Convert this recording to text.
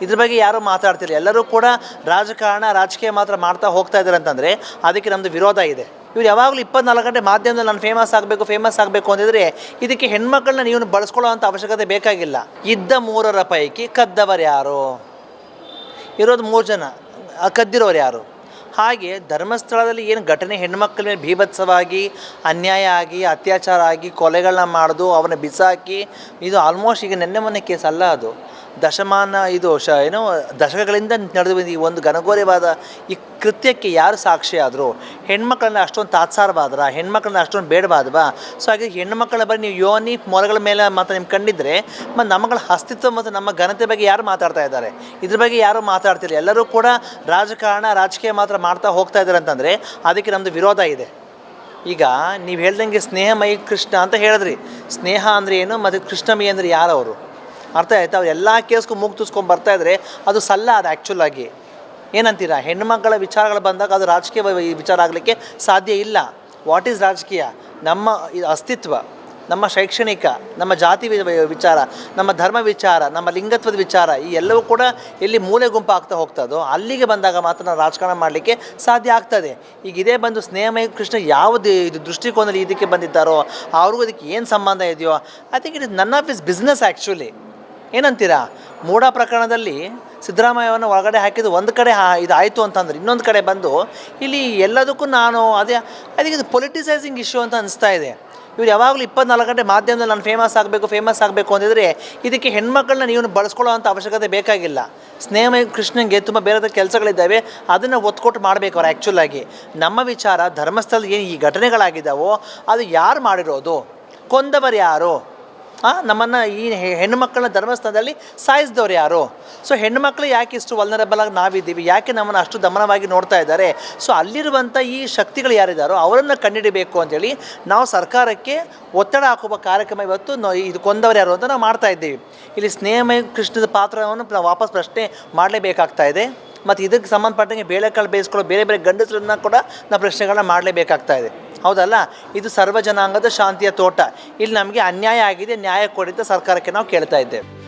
ಇದ್ರ ಬಗ್ಗೆ ಯಾರು ಮಾತಾಡ್ತಿಲ್ಲ. ಎಲ್ಲರೂ ಕೂಡ ರಾಜಕಾರಣ, ರಾಜಕೀಯ ಮಾತ್ರ ಮಾಡ್ತಾ ಹೋಗ್ತಾ ಇದ್ದಾರೆ ಅಂತಂದರೆ ಅದಕ್ಕೆ ನಮ್ಮದು ವಿರೋಧ ಇದೆ. ಇವ್ರು ಯಾವಾಗಲೂ ಇಪ್ಪತ್ನಾಲ್ಕು ಗಂಟೆ ಮಾಧ್ಯಮದಲ್ಲಿ ನಾನು ಫೇಮಸ್ ಆಗಬೇಕು ಫೇಮಸ್ ಆಗಬೇಕು ಅಂತಿದ್ರೆ ಇದಕ್ಕೆ ಹೆಣ್ಮಕ್ಳನ್ನ ನೀವು ಬಳಸ್ಕೊಳ್ಳೋ ಅವಶ್ಯಕತೆ ಬೇಕಾಗಿಲ್ಲ. ಇದ್ದ ಮೂರರ ಪೈಕಿ ಕದ್ದವರು ಯಾರು? ಇರೋದು ಮೂರು ಜನ. ಕದ್ದಿರೋರು ಯಾರು? ಹಾಗೆ ಧರ್ಮಸ್ಥಳದಲ್ಲಿ ಏನು ಘಟನೆ ಹೆಣ್ಮಕ್ಳ ಮೇಲೆ ಭೀಭತ್ಸವಾಗಿ, ಅನ್ಯಾಯ ಆಗಿ, ಅತ್ಯಾಚಾರ ಆಗಿ, ಕೊಲೆಗಳನ್ನ ಮಾಡೋದು ಅವನ್ನ ಬಿಸಾಕಿ, ಇದು ಆಲ್ಮೋಸ್ಟ್ ಈಗ ನೆನ್ನೆ ಮೊನ್ನೆ ಕೇಸ್ ಅಲ್ಲ ಅದು. ದಶಮಾನ ಇದು ಶ, ಏನೋ ದಶಕಗಳಿಂದ ನಡೆದು ಬಂದ ಈ ಒಂದು ಘನಘೋರವಾದ ಈ ಕೃತ್ಯಕ್ಕೆ ಯಾರು ಸಾಕ್ಷಿ ಆದರೂ ಹೆಣ್ಮಕ್ಳನ್ನ ಅಷ್ಟೊಂದು ತಾತ್ಸಾರವಾದ್ರ, ಹೆಣ್ಮಕ್ಳನ್ನ ಅಷ್ಟೊಂದು ಬೇಡವಾದ್ವಾ? ಸೊ ಹಾಗೆ ಹೆಣ್ಮಕ್ಳ ಬರೀ ನೀವು ಯೋನಿ ಮೊಲಗಳ ಮೇಲೆ ಮಾತ್ರ ನಿಮ್ಗೆ ಕಂಡಿದ್ರೆ ಮತ್ತು ನಮ್ಮಗಳ ಅಸ್ತಿತ್ವ ಮತ್ತು ನಮ್ಮ ಘನತೆ ಬಗ್ಗೆ ಯಾರು ಮಾತಾಡ್ತಾ ಇದ್ದಾರೆ? ಇದ್ರ ಬಗ್ಗೆ ಯಾರು ಮಾತಾಡ್ತಿಲ್ಲ. ಎಲ್ಲರೂ ಕೂಡ ರಾಜಕಾರಣ, ರಾಜಕೀಯ ಮಾತ್ರ ಮಾಡ್ತಾ ಹೋಗ್ತಾ ಇದ್ದಾರೆ ಅಂತಂದರೆ ಅದಕ್ಕೆ ನಮ್ಮದು ವಿರೋಧ ಇದೆ. ಈಗ ನೀವು ಹೇಳ್ದಂಗೆ ಸ್ನೇಹಮಯಿ ಕೃಷ್ಣ ಅಂತ ಹೇಳಿದ್ರಿ. ಸ್ನೇಹ ಅಂದರೆ ಏನು? ಮತ್ತು ಕೃಷ್ಣಮಯಿ ಅಂದರೆ ಯಾರು ಅವರು ಅರ್ಥ ಆಯ್ತಾ? ಅವ್ರು ಎಲ್ಲ ಕೇಸ್ಗೂ ಮೂಗು ತೂಸ್ಕೊಂಡು ಬರ್ತಾ ಇದ್ರೆ ಅದು ಸಲ್ಲ ಅದು ಆ್ಯಕ್ಚುಲಾಗಿ ಏನಂತೀರಾ? ಹೆಣ್ಣುಮಕ್ಕಳ ವಿಚಾರಗಳು ಬಂದಾಗ ಅದು ರಾಜಕೀಯ ವಿಚಾರ ಆಗಲಿಕ್ಕೆ ಸಾಧ್ಯ ಇಲ್ಲ. ವಾಟ್ ಈಸ್ ರಾಜಕೀಯ? ನಮ್ಮ ಅಸ್ತಿತ್ವ, ನಮ್ಮ ಶೈಕ್ಷಣಿಕ, ನಮ್ಮ ಜಾತಿ ವಿಚಾರ, ನಮ್ಮ ಧರ್ಮ ವಿಚಾರ, ನಮ್ಮ ಲಿಂಗತ್ವದ ವಿಚಾರ, ಈ ಎಲ್ಲವೂ ಕೂಡ ಎಲ್ಲಿ ಮೂಲೆ ಗುಂಪು ಆಗ್ತಾ ಹೋಗ್ತದೋ ಅಲ್ಲಿಗೆ ಬಂದಾಗ ಮಾತ್ರ ನಾವು ರಾಜಕಾರಣ ಮಾಡಲಿಕ್ಕೆ ಸಾಧ್ಯ ಆಗ್ತದೆ. ಈಗ ಇದೇ ಬಂದು ಸ್ನೇಹಮಯ ಕೃಷ್ಣ ಯಾವುದು ಇದು ದೃಷ್ಟಿಕೋನದಲ್ಲಿ ಇದಕ್ಕೆ ಬಂದಿದ್ದಾರೋ, ಅವ್ರಿಗೂ ಅದಕ್ಕೆ ಏನು ಸಂಬಂಧ ಇದೆಯೋ I think it is none of his business actually ಏನಂತೀರಾ? ಮೂಢ ಪ್ರಕರಣದಲ್ಲಿ ಸಿದ್ದರಾಮಯ್ಯವನ್ನು ಒಳಗಡೆ ಹಾಕಿದ್ದು ಒಂದು ಕಡೆ ಹಾ ಇದು ಆಯಿತು ಅಂತಂದ್ರೆ. ಇನ್ನೊಂದು ಕಡೆ ಬಂದು ಇಲ್ಲಿ ಎಲ್ಲದಕ್ಕೂ ನಾನು ಅದೇ, ಅದಕ್ಕೆ ಇದು ಪೊಲಿಟಿಸೈಸಿಂಗ್ ಇಶ್ಯೂ ಅಂತ ಅನಿಸ್ತಾ ಇದೆ. ಇವ್ರು ಯಾವಾಗಲೂ ಇಪ್ಪತ್ನಾಲ್ಕು ಗಂಟೆ ಮಾಧ್ಯಮದಲ್ಲಿ ನಾನು ಫೇಮಸ್ ಆಗಬೇಕು ಫೇಮಸ್ ಆಗಬೇಕು ಅಂತಿದ್ರೆ ಇದಕ್ಕೆ ಹೆಣ್ಮಕ್ಳನ್ನ ನೀವು ಬಳಸ್ಕೊಳ್ಳೋ ಅಂಥ ಅವಶ್ಯಕತೆ ಬೇಕಾಗಿಲ್ಲ. ಸ್ನೇಹಮಯ ಕೃಷ್ಣನಿಗೆ ತುಂಬ ಬೇರೆ ಕೆಲಸಗಳಿದ್ದಾವೆ, ಅದನ್ನು ಒತ್ಕೊಟ್ಟು ಮಾಡಬೇಕು ಅವ್ರು ಆ್ಯಕ್ಚುಲಾಗಿ ನಮ್ಮ ವಿಚಾರ ಧರ್ಮಸ್ಥಳದ ಏನು ಈ ಘಟನೆಗಳಾಗಿದ್ದಾವೋ, ಅದು ಯಾರು ಮಾಡಿರೋದು? ಕೊಂದವರು ಯಾರು? ನಮ್ಮನ್ನು ಈ ಹೆಣ್ಣು ಮಕ್ಕಳನ್ನ ಧರ್ಮಸ್ಥಳದಲ್ಲಿ ಸಾಯಿಸಿದವ್ರು ಯಾರು? ಸೊ ಹೆಣ್ಣುಮಕ್ಳು ಯಾಕೆ ಇಷ್ಟು ವಲ್ನರಬಲ್ ಆಗಿ ನಾವಿದ್ದೀವಿ? ಯಾಕೆ ನಮ್ಮನ್ನು ಅಷ್ಟು ದಮನವಾಗಿ ನೋಡ್ತಾ ಇದ್ದಾರೆ? ಸೊ ಅಲ್ಲಿರುವಂಥ ಈ ಶಕ್ತಿಗಳು ಯಾರಿದ್ದಾರೋ ಅವರನ್ನು ಕಂಡುಹಿಡಿಬೇಕು ಅಂತೇಳಿ ನಾವು ಸರ್ಕಾರಕ್ಕೆ ಒತ್ತಡ ಹಾಕುವ ಕಾರ್ಯಕ್ರಮ ಇವತ್ತು ಇದು ಕೊಂದವರು ಯಾರು ಅಂತ ನಾವು ಮಾಡ್ತಾ ಇದ್ದೀವಿ. ಇಲ್ಲಿ ಸ್ನೇಹಮಯ ಕೃಷ್ಣದ ಪಾತ್ರವನ್ನು ನಾವು ವಾಪಸ್ ಪ್ರಶ್ನೆ ಮಾಡಲೇಬೇಕಾಗ್ತಾ ಇದೆ. ಮತ್ತು ಇದಕ್ಕೆ ಸಂಬಂಧಪಟ್ಟಂಗೆ ಬೇಳೆಕಾಳು ಬೇಯಿಸ್ಕೊಳ್ಳೋ ಬೇರೆ ಬೇರೆ ಗಂಡಸರನ್ನ ಕೂಡ ನಾವು ಪ್ರಶ್ನೆಗಳನ್ನ ಮಾಡಲೇಬೇಕಾಗ್ತಾ ಇದೆ. ಹೌದಲ್ಲ? ಇದು ಸರ್ವ ಜನಾಂಗದ ಶಾಂತಿಯ ತೋಟ. ಇಲ್ಲಿ ನಮಗೆ ಅನ್ಯಾಯ ಆಗಿದೆ, ನ್ಯಾಯ ಕೊಡಿ ಅಂತ ಸರ್ಕಾರಕ್ಕೆ ನಾವು ಕೇಳ್ತಾ ಇದ್ದೇವೆ.